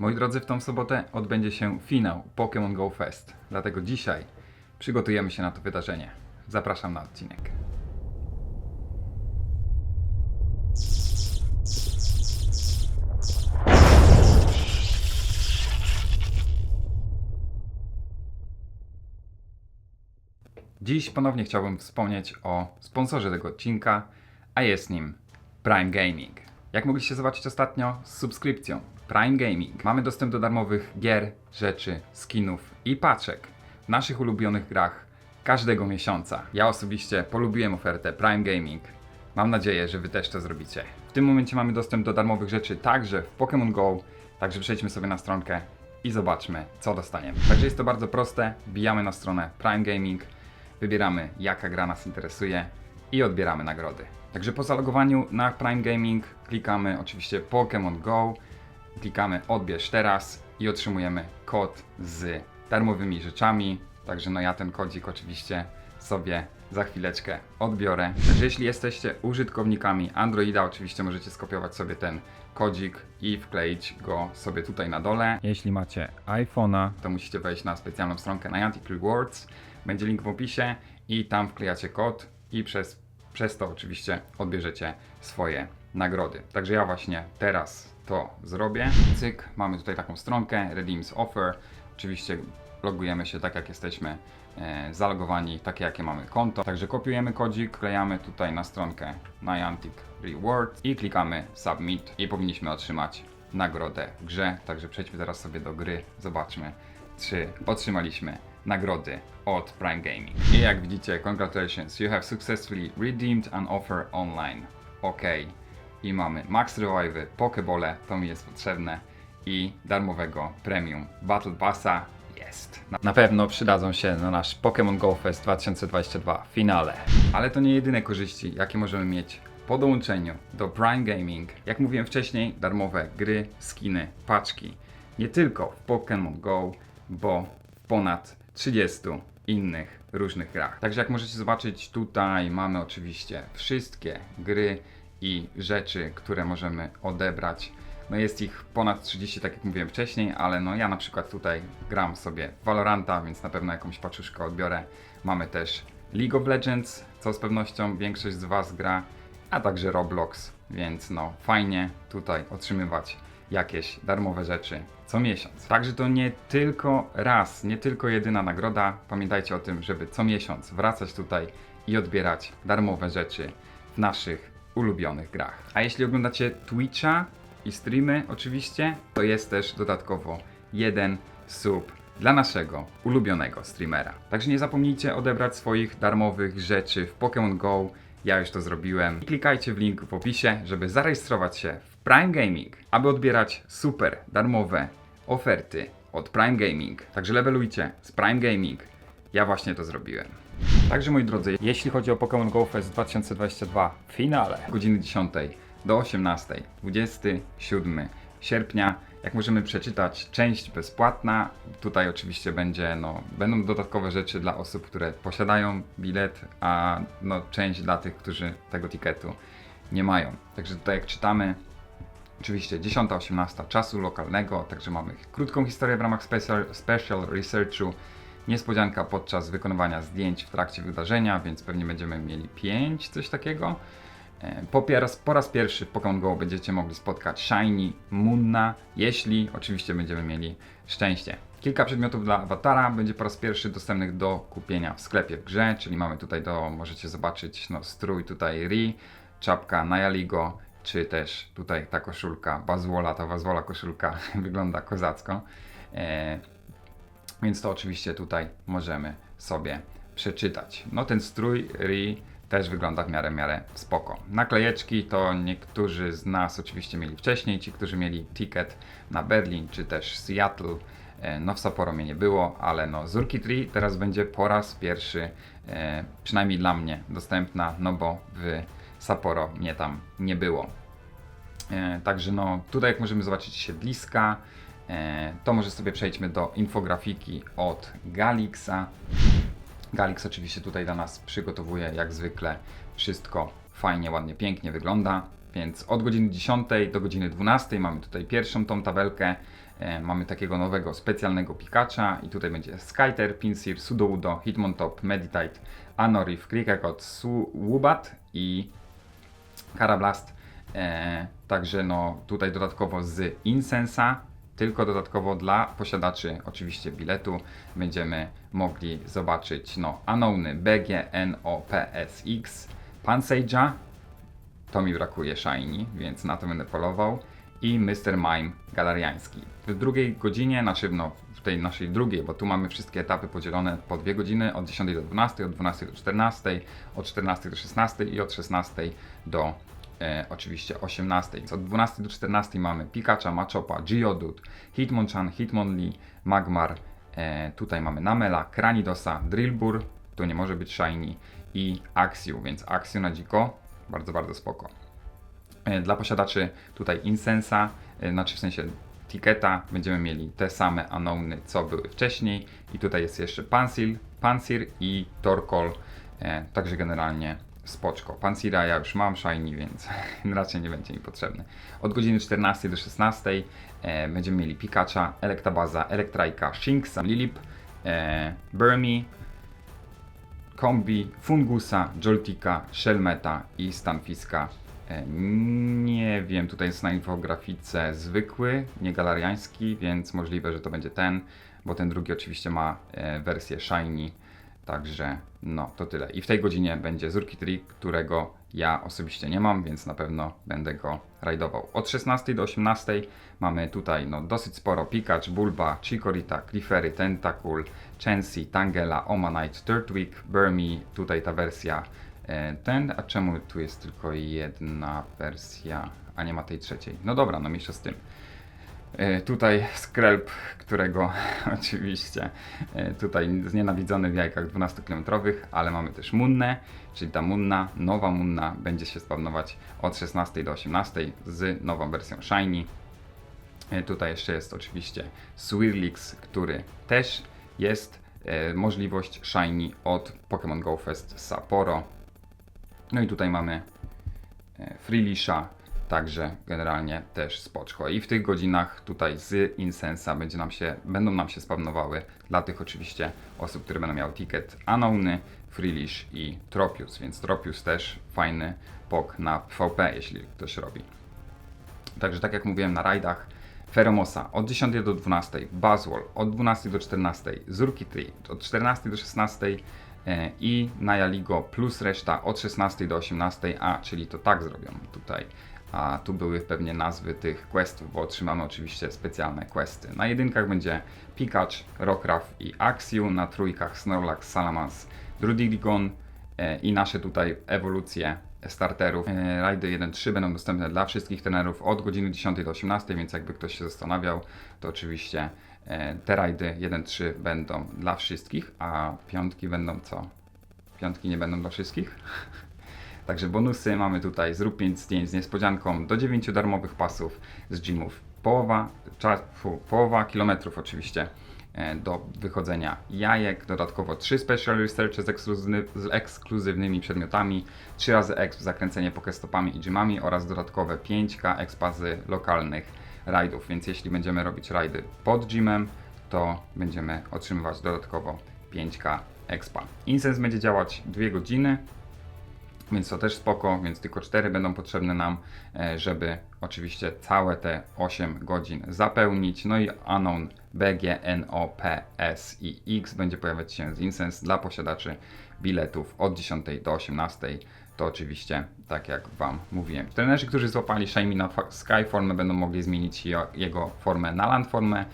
Moi drodzy, w tą sobotę odbędzie się finał Pokémon Go Fest. Dlatego dzisiaj przygotujemy się na to wydarzenie. Zapraszam na odcinek. Dziś ponownie chciałbym wspomnieć o sponsorze tego odcinka, a jest nim Prime Gaming. Jak mogliście zobaczyć ostatnio z subskrypcją Prime Gaming mamy dostęp do darmowych gier, rzeczy, skinów i paczek w naszych ulubionych grach każdego miesiąca. Ja osobiście polubiłem ofertę Prime Gaming. Mam nadzieję, że Wy też to zrobicie. W tym momencie mamy dostęp do darmowych rzeczy także w Pokémon Go, także przejdźmy sobie na stronkę i zobaczmy, co dostaniemy. Także jest to bardzo proste. Wbijamy na stronę Prime Gaming, wybieramy jaka gra nas interesuje i odbieramy nagrody. Także po zalogowaniu na Prime Gaming klikamy oczywiście Pokémon Go, klikamy odbierz teraz i otrzymujemy kod z darmowymi rzeczami. Także no ja ten kodzik oczywiście sobie za chwileczkę odbiorę. Także jeśli jesteście użytkownikami Androida, oczywiście możecie skopiować sobie ten kodzik i wkleić go sobie tutaj na dole. Jeśli macie iPhone'a, to musicie wejść na specjalną stronkę Niantic Rewards. Będzie link w opisie i tam wklejacie kod i przez, przez to oczywiście odbierzecie swoje nagrody. Także ja właśnie teraz to zrobię. Cyk, mamy tutaj taką stronkę Redeems Offer. Oczywiście logujemy się tak jak jesteśmy e, zalogowani, takie jakie mamy konto. Także kopiujemy kodzik, klejamy tutaj na stronkę Niantic Rewards i klikamy Submit i powinniśmy otrzymać nagrodę w grze. Także przejdźmy teraz sobie do gry, zobaczmy czy otrzymaliśmy nagrody od Prime Gaming. I jak widzicie, congratulations, you have successfully redeemed an offer online. OK. I mamy Max Revive, Pokebole, to mi jest potrzebne i darmowego Premium Battle Passa jest. Na pewno przydadzą się na nasz Pokémon Go Fest 2022 finale. Ale to nie jedyne korzyści, jakie możemy mieć po dołączeniu do Prime Gaming. Jak mówiłem wcześniej, darmowe gry, skiny, paczki. Nie tylko w Pokémon Go, bo w ponad 30 innych różnych grach. Także jak możecie zobaczyć, tutaj mamy oczywiście wszystkie gry i rzeczy, które możemy odebrać. No jest ich ponad 30, tak jak mówiłem wcześniej, ale no ja na przykład tutaj gram sobie Valoranta, więc na pewno jakąś paczuszkę odbiorę. Mamy też League of Legends, co z pewnością większość z Was gra, a także Roblox, więc no fajnie tutaj otrzymywać jakieś darmowe rzeczy co miesiąc. Także to nie tylko raz, nie tylko jedyna nagroda. Pamiętajcie o tym, żeby co miesiąc wracać tutaj i odbierać darmowe rzeczy w naszych ulubionych grach. A jeśli oglądacie Twitcha i streamy oczywiście, to jest też dodatkowo jeden sub dla naszego ulubionego streamera. Także nie zapomnijcie odebrać swoich darmowych rzeczy w Pokémon Go. Ja już to zrobiłem. I klikajcie w link w opisie, żeby zarejestrować się w Prime Gaming, aby odbierać super darmowe oferty od Prime Gaming. Także levelujcie z Prime Gaming. Ja właśnie to zrobiłem. Także moi drodzy, jeśli chodzi o Pokémon Go Fest 2022 w finale, godziny 10 do 18, 27 sierpnia, jak możemy przeczytać, część bezpłatna. Tutaj oczywiście będzie, no, będą dodatkowe rzeczy dla osób, które posiadają bilet, a no, część dla tych, którzy tego tiketu nie mają. Także tutaj jak czytamy, Oczywiście 10-18 czasu lokalnego, także mamy krótką historię w ramach special, special researchu. Niespodzianka podczas wykonywania zdjęć w trakcie wydarzenia, więc pewnie będziemy mieli 5, coś takiego. E, Po, raz, po raz pierwszy w Pokémon Go będziecie mogli spotkać Shiny Munna, jeśli oczywiście będziemy mieli szczęście. Kilka przedmiotów dla awatara będzie po raz pierwszy dostępnych do kupienia w sklepie w grze, czyli mamy tutaj do, możecie zobaczyć no, strój tutaj Ri, czapka Nayaligo, czy też tutaj ta koszulka Bazwola, ta Bazwola koszulka wygląda kozacko. E, więc to oczywiście tutaj możemy sobie przeczytać. No ten strój Ri też wygląda w miarę, miarę spoko. Naklejeczki to niektórzy z nas oczywiście mieli wcześniej, ci, którzy mieli ticket na Berlin czy też Seattle. E, No w Sapporo mnie nie było, ale no Zurki Tree teraz będzie po raz pierwszy, e, przynajmniej dla mnie, dostępna, no bo w Sapporo mnie tam nie było. E, Także no, tutaj jak możemy zobaczyć siedliska, to może sobie przejdźmy do infografiki od Galixa. Galix oczywiście tutaj dla nas przygotowuje jak zwykle wszystko fajnie, ładnie, pięknie wygląda. Więc od godziny 10 do godziny 12 mamy tutaj pierwszą tą tabelkę. e, mamy takiego nowego specjalnego Pikacha i tutaj będzie Skyter, Pinsir, Sudowoodo, Hitmontop, Meditite, Anorif, Krikakot, Suwubat i Carablast. E, także no tutaj dodatkowo z Insensa, tylko dodatkowo dla posiadaczy oczywiście biletu będziemy mogli zobaczyć no Anony, BG, NO, PSX, Pansage'a, to mi brakuje Shiny, więc na to będę polował. I Mr. Mime galariański. W drugiej godzinie, znaczy no, w tej naszej drugiej, bo tu mamy wszystkie etapy podzielone po dwie godziny, od 10 do 12, od 12 do 14, od 14 do 16 i od 16 do e, oczywiście 18. Od 12 do 14 mamy Pikacha, Machopa, Geodude, Hitmonchan, Hitmonlee, Magmar, e, tutaj mamy Namela, Kranidosa, Drillbur, tu nie może być Shiny i Axiu, więc Axiu na dziko, bardzo, bardzo spoko. E, Dla posiadaczy tutaj Insensa, e, znaczy w sensie Tiketa, będziemy mieli te same Anony, co były wcześniej. I tutaj jest jeszcze Pansil, Pansir i Torkoal, e, także generalnie spoczko. Pansira ja już mam Shiny, więc raczej nie będzie mi potrzebny. Od godziny 14 do 16 e, będziemy mieli Pikacha, Electabuzza, Electrika, Shinxa, Lilip, e, Burmy, Kombi, Fungusa, Joltika, Shelmeta i Stanfiska. E, Nie wiem, tutaj jest na infografice zwykły, nie galariański, więc możliwe, że to będzie ten, bo ten drugi oczywiście ma e, wersję Shiny. Także no, to tyle. I w tej godzinie będzie Zurki Trick, którego ja osobiście nie mam, więc na pewno będę go rajdował. Od 16 do 18 mamy tutaj no, dosyć sporo Pikachu, Bulba, Chikorita, Clefairy, Tentacool, Chansey, Tangela, Omanite, Turtwig, Burmy, tutaj ta wersja e, ten, a czemu tu jest tylko jedna wersja, a nie ma tej trzeciej? No dobra, no mniejsza z tym. E, Tutaj Skrelp, którego oczywiście e, tutaj znienawidzony w jajkach 12-kilometrowych, ale mamy też Munnę, czyli ta Munna, nowa Munna będzie się spawnować od 16 do 18 z nową wersją Shiny. E, Tutaj jeszcze jest oczywiście Swirlix, który też jest możliwość Shiny od Pokémon Go Fest Sapporo. No i tutaj mamy Freelisha, także generalnie też spoczko. I w tych godzinach tutaj z Insensa będzie nam się, będą nam się spawnowały dla tych oczywiście osób, które będą miały ticket Anony, Freelish i Tropius, więc Tropius też fajny pok na PvP, jeśli ktoś robi. Także tak jak mówiłem na rajdach, Feromosa od 10 do 12, Buzzwole od 12 do 14, Zurki Tree od 14 do 16 e, i Nayaligo plus reszta od 16 do 18, a czyli to tak zrobią tutaj. A tu były pewnie nazwy tych questów, bo otrzymamy oczywiście specjalne questy. Na jedynkach będzie Pikachu, Rockruff i Axiu, na trójkach Snorlax, Salamence, Druddigon, E, i nasze tutaj ewolucje starterów. E, Rajdy 1.3 będą dostępne dla wszystkich trenerów od godziny 10 do 18, więc jakby ktoś się zastanawiał, to oczywiście e, te rajdy 1.3 będą dla wszystkich, a piątki będą co? Piątki nie będą dla wszystkich? Także bonusy mamy tutaj. Zrób 5 zdjęć z niespodzianką do 9 darmowych pasów z gymów. Połowa, czas, fu, połowa kilometrów oczywiście e, do wychodzenia jajek, dodatkowo 3 special researche z, ekskluzyw, z ekskluzywnymi przedmiotami, 3 razy exp zakręcenie pokestopami i gymami oraz dodatkowe 5k expa lokalnych rajdów, więc jeśli będziemy robić rajdy pod gymem, to będziemy otrzymywać dodatkowo 5k expa. Incense będzie działać 2 godziny, więc to też spoko, więc tylko 4 będą potrzebne nam, e, żeby oczywiście całe te 8 godzin zapełnić. No i Anon BG, NO, P, S i X będzie pojawiać się z Incense dla posiadaczy biletów od 10 do 18. To oczywiście, tak jak Wam mówiłem. Trenerzy, którzy złapali Shiny na fa- Sky formę, będą mogli zmienić jego formę na Land formę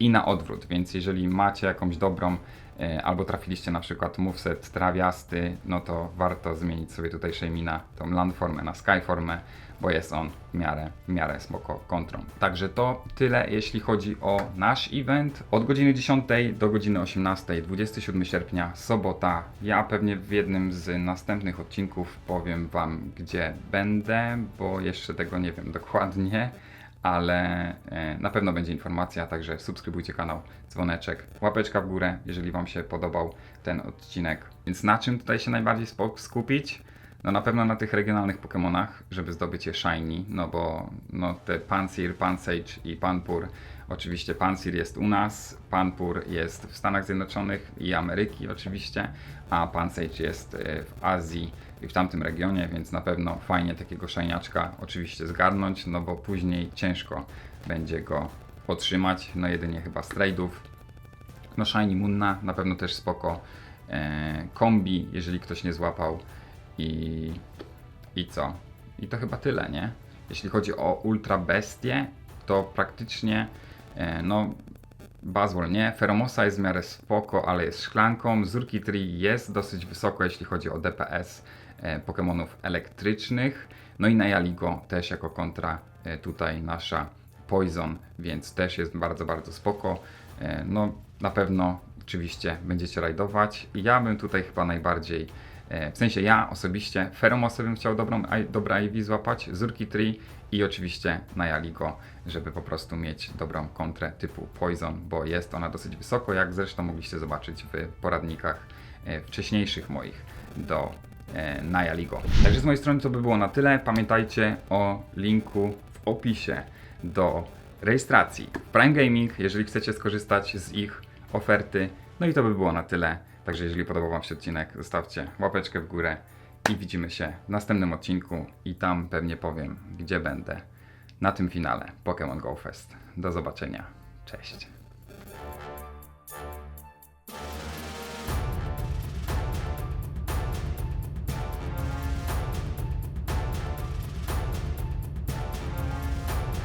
i na odwrót, więc jeżeli macie jakąś dobrą e, albo trafiliście na przykład moveset trawiasty, no to warto zmienić sobie tutaj Shaymina, tą land formę na sky formę, bo jest on w miarę, w miarę spoko kontrą. Także to tyle jeśli chodzi o nasz event. Od godziny 10 do godziny 18, 27 sierpnia, sobota. Ja pewnie w jednym z następnych odcinków powiem Wam, gdzie będę, bo jeszcze tego nie wiem dokładnie ale e, na pewno będzie informacja, także subskrybujcie kanał, dzwoneczek, łapeczka w górę, jeżeli Wam się podobał ten odcinek. Więc na czym tutaj się najbardziej skupić? No na pewno na tych regionalnych Pokémonach, żeby zdobyć je Shiny, no bo no te Pansir, Pansage i Panpur Oczywiście Pansir jest u nas, Panpur jest w Stanach Zjednoczonych i Ameryki oczywiście, a Pansage jest e, w Azji i w tamtym regionie, więc na pewno fajnie takiego szajniaczka oczywiście zgarnąć, no bo później ciężko będzie go otrzymać, no jedynie chyba z trade'ów. No Shiny Munna na pewno też spoko. E, kombi, jeżeli ktoś nie złapał i, i co? I to chyba tyle, nie? Jeśli chodzi o Ultra Bestie, to praktycznie e, no Bazwol nie, Feromosa jest w miarę spoko, ale jest szklanką. Zurki Tree jest dosyć wysoko, jeśli chodzi o DPS Pokémonów elektrycznych. No i Nayaligo też jako kontra e, tutaj nasza Poison, więc też jest bardzo, bardzo spoko. E, no na pewno oczywiście będziecie rajdować. Ja bym tutaj chyba najbardziej, e, w sensie ja osobiście Feromosę bym chciał dobrą, dobre IV złapać, Zurki Tree i oczywiście Nayaligo, żeby po prostu mieć dobrą kontrę typu Poison, bo jest ona dosyć wysoko, jak zresztą mogliście zobaczyć w poradnikach e, wcześniejszych moich do e, Nayaligo. Także z mojej strony to by było na tyle. Pamiętajcie o linku w opisie do rejestracji Prime Gaming, jeżeli chcecie skorzystać z ich oferty. No i to by było na tyle. Także jeżeli podobał Wam się odcinek, zostawcie łapeczkę w górę i widzimy się w następnym odcinku i tam pewnie powiem, gdzie będę na tym finale Pokémon Go Fest. Do zobaczenia. Cześć.